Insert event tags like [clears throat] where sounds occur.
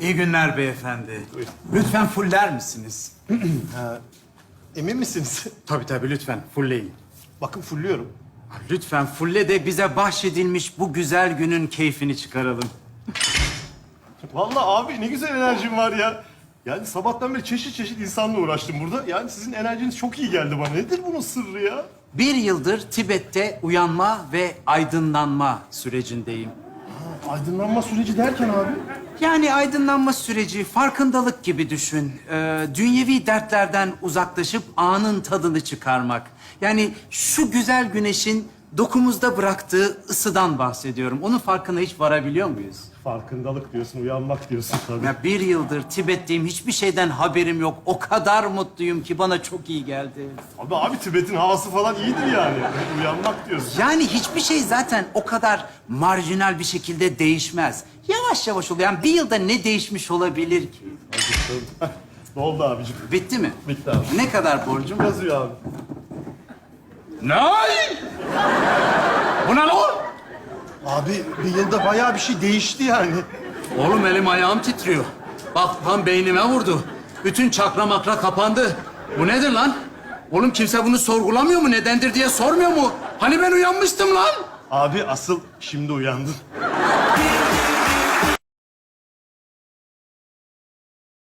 İyi günler beyefendi. Lütfen fuller misiniz? [clears throat] Emin misiniz? [laughs] Tabii tabii lütfen fullleyin. Bakın fulluyorum. Lütfen fulle de bize bahşedilmiş bu güzel günün keyfini çıkaralım. [laughs] Vallahi abi ne güzel enerjim var ya. Yani sabahtan beri çeşit çeşit insanla uğraştım burada. Yani sizin enerjiniz çok iyi geldi bana. Nedir bunun sırrı ya? Bir yıldır Tibet'te uyanma ve aydınlanma sürecindeyim. Aydınlanma süreci derken abi. Yani aydınlanma süreci, farkındalık gibi düşün. Ee, dünyevi dertlerden uzaklaşıp anın tadını çıkarmak. Yani şu güzel güneşin dokumuzda bıraktığı ısıdan bahsediyorum. Onun farkına hiç varabiliyor muyuz? Farkındalık diyorsun, uyanmak diyorsun tabii. Ya bir yıldır Tibet'teyim, hiçbir şeyden haberim yok. O kadar mutluyum ki bana çok iyi geldi. Abi abi Tibet'in havası falan iyidir yani. Uyanmak diyorsun. Yani hiçbir şey zaten o kadar marjinal bir şekilde değişmez. Yavaş yavaş oluyor. Yani bir yılda ne değişmiş olabilir ki? Doldu [laughs] abicim. Bitti mi? Bitti abi. Ne kadar borcum? Yazıyor abi. Ne? Bu ne lan? Abi bir yılda bayağı bir şey değişti yani. Oğlum elim ayağım titriyor. Bak tam beynime vurdu. Bütün çakra makra kapandı. Bu nedir lan? Oğlum kimse bunu sorgulamıyor mu? Nedendir diye sormuyor mu? Hani ben uyanmıştım lan? Abi asıl şimdi uyandın. [laughs]